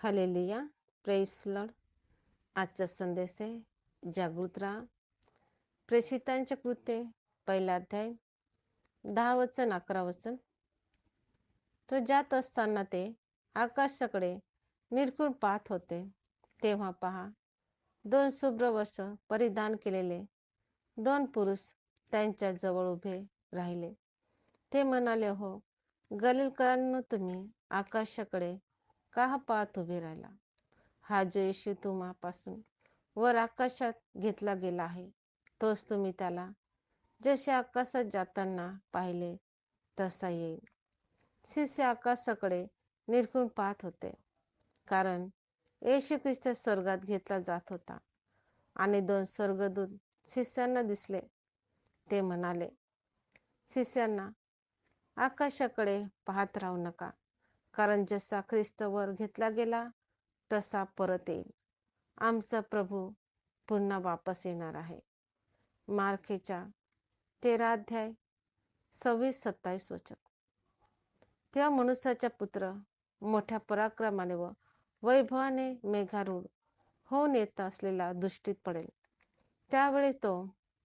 हलेलिया प्रेसलड आजचा संदेश आहे जागृत राहा. प्रेषितांचे कृत्य पहिला अध्याय दहा वचन अकरा वचन. तो जात असताना ते आकाशाकडे निरखून पाहत होते. तेव्हा पहा दोन शुभ्र वस्त्र परिधान केलेले दोन पुरुष त्यांच्या जवळ उभे राहिले. ते म्हणाले हो गलीलकरांनो तुम्ही आकाशाकडे का पाहत उभे राहिला? हा जो येशू तुम्हापासून वर आकाशात घेतला गेला आहे. तोच तुम्ही त्याला. जसे आकाशात जाताना पाहिले तसा येईल. शिष्य आकाशाकडे निरखून पाहत होते. कारण येशू ख्रिस्त स्वर्गात घेतला जात होता. आणि दोन स्वर्गदूत शिष्यांना दिसले. ते म्हणाले शिष्यांना आकाशाकडे पाहत राहू नका. कारण जसा ख्रिस्त वर घेतला गेला तसा परत येईल. आमचा प्रभू पुन्हा वापस येणार आहे. मार्केच्या तेरा अध्याय सव्वीस सत्तावीस वचन. तेव्हा मनुष्याचा पुत्र मोठ्या पराक्रमाने व वैभवाने मेघारूढ होऊन येत असलेला दृष्टीत पडेल. त्यावेळी तो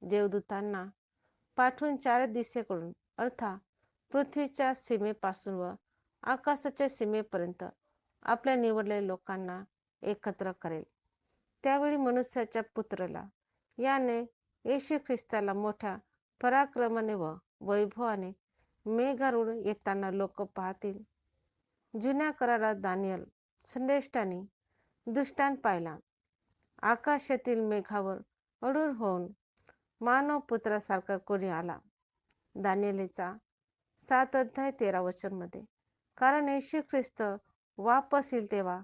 देवदूतांना पाठवून चार दिशेकडून अर्थात पृथ्वीच्या सीमेपासून व आकाशाच्या सीमेपर्यंत आपल्या निवडलेल्या लोकांना एकत्र करेल. त्यावेळी मनुष्याच्या पुत्राला याने येशू ख्रिस्ताला मोठ्या पराक्रमाने व वैभवाने मेघारूढ येताना लोक पाहतील. जुन्या करारात दानियल संदेष्टाने दुष्टान पाहिला. आकाशातील मेघावर अडूर होऊन मानव पुत्रासारखा कोणी आला? दानियलीचा सात अध्याय तेरा मध्ये कारण येशू ख्रिस्त वापस येईल तेव्हा.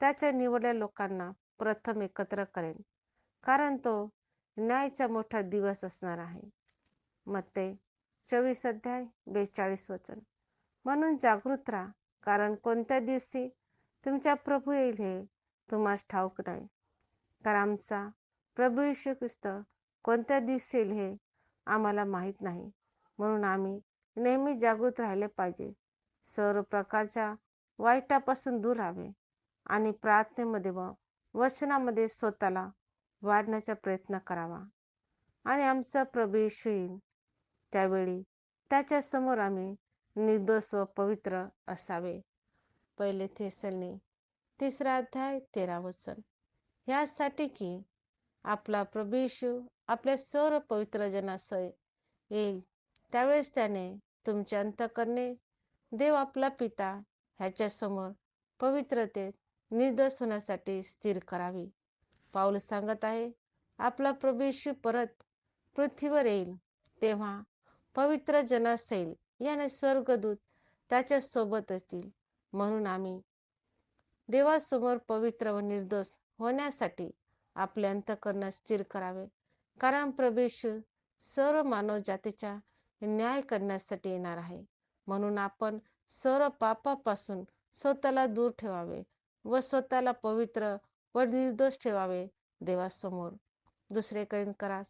त्याच्या निवडल्या लोकांना प्रथम एकत्र करेल कारण तो न्यायचा मोठा दिवस असणार आहे. मग ते चोवीस अध्याय बेचाळीस वचन. म्हणून जागृत राहा. कारण कोणत्या दिवशी तुमच्या प्रभू येईल हे तुम्हाला ठाऊक नाही. कारण आमचा प्रभू यशू ख्रिस्त कोणत्या दिवशी येईल हे आम्हाला माहीत नाही. म्हणून आम्ही नेहमी जागृत राहिले पाहिजे. सर्व प्रकारच्या वाईटापासून दूर राहावे आणि प्रार्थनेमध्ये व वचनामध्ये स्वतःला वाढण्याचा प्रयत्न करावा. आणि आमचा प्रभू येशू येईल. त्यावेळी त्याच्यासमोर आम्ही निर्दोष व पवित्र असावे. पहिले थेसलने तिसरा अध्याय तेरा वचन. ह्यासाठी की आपला प्रभू येशू आपल्या सर्व पवित्र जनासह येईल. त्यावेळेस त्याने तुमचे अंतकरणे देव आपला पिता ह्याच्यासमोर पवित्रतेत निर्दोष होण्यासाठी स्थिर करावी. पाऊल सांगत आहे आपला प्रभू परत पृथ्वीवर येईल तेव्हा पवित्र जनासैल याने स्वर्गदूत त्याच्या सोबत असतील. म्हणून आम्ही देवासमोर पवित्र व निर्दोष होण्यासाठी आपले अंतकरण स्थिर करावे. कारण प्रभू सर्व मानव जातीचा न्याय करण्यासाठी येणार आहे. म्हणून आपण सर्व पापापासून स्वतःला दूर ठेवावे व स्वतःला पवित्र व निर्दोष ठेवावे देवासमोर. दुसरे कैन करास.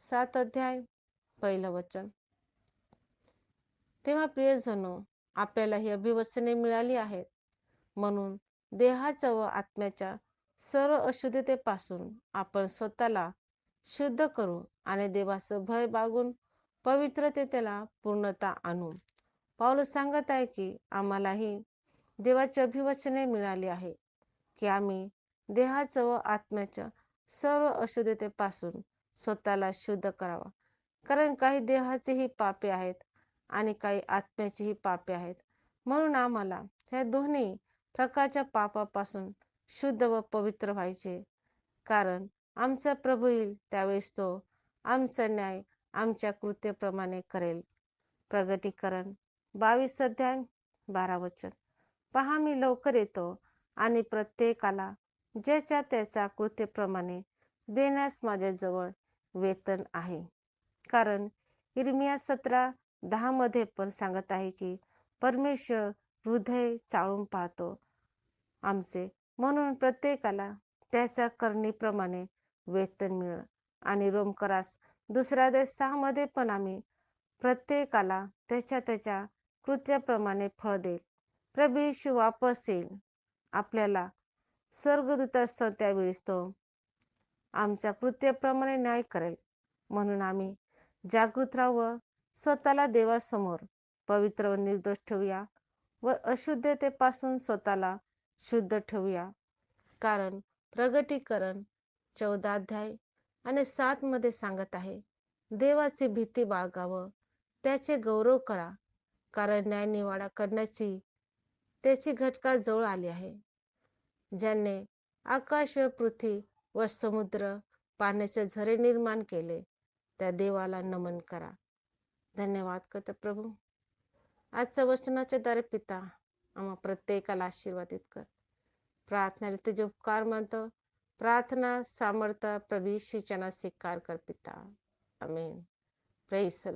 सात अध्याय पहिलं वचन. तेव्हा प्रियजनो आपल्याला ही अभिवचने मिळाली आहेत. म्हणून देहाच्या व आत्म्याच्या सर्व अशुद्धतेपासून आपण स्वतःला शुद्ध करू आणि देवाचं भय बागून पवित्रते त्याला पूर्णता आणू. पाऊल सांगत आहे की आम्हालाही देवाची अभिवचने मिळाली आहे की आम्ही देहाचं व आत्म्याच्या सर्व अशुद्धतेपासून स्वतःला शुद्ध करावा. कारण काही देहाचेही पापे आहेत आणि काही आत्म्याचीही पापे आहेत. म्हणून आम्हाला ह्या दोन्ही प्रकारच्या पापापासून शुद्ध व पवित्र व्हायचे. कारण आमचा प्रभू येईल त्यावेळेस तो आमचा न्याय आमच्या कृत्यप्रमाणे करेल. प्रगतीकरण बावीस अध्याय बारा वचन. पहा मी लवकर येतो आणि प्रत्येकाला ज्याच्या त्याच्या कृत्यप्रमाणे देण्यास माझ्याजवळ वेतन आहे. कारण इरमिया सतरा दहा मध्ये पण सांगत आहे की परमेश्वर हृदय चाळून पाहतो आमचे. म्हणून प्रत्येकाला त्याच्या करणीप्रमाणे वेतन मिळ आणि रोमकरास दुसऱ्या देश सहा मध्ये पण आम्ही प्रत्येकाला त्याच्या त्याच्या कृत्याप्रमाणे फळ देईल. प्रभू येशू वापस येईल. आपल्याला स्वर्गदूतासह त्यावेळेस तो आमच्या कृत्याप्रमाणे न्याय करेल. म्हणून आम्ही जागृत राहावं स्वतःला देवासमोर पवित्र व निर्दोष ठेवूया व अशुद्धतेपासून स्वतःला शुद्ध ठेवूया. कारण प्रगटीकरण चौदा अध्याय आणि सात मध्ये सांगत आहे देवाची भीती बाळगावं त्याचे गौरव करा. कारण न्यायनिवाडा करण्याची त्याची घटका जवळ आली आहे. ज्याने आकाश व पृथ्वी व समुद्र पाण्याचे झरे निर्माण केले त्या देवाला नमन करा. धन्यवाद करतो प्रभू आजच्या वचनाच्या द्वारे पिता आम्हा प्रत्येकाला आशीर्वादित कर. प्रार्थना तुझे उपकार मानतो. प्रार्थना सामर्थ्य प्रभू स्वीकार कर पिता. Amen press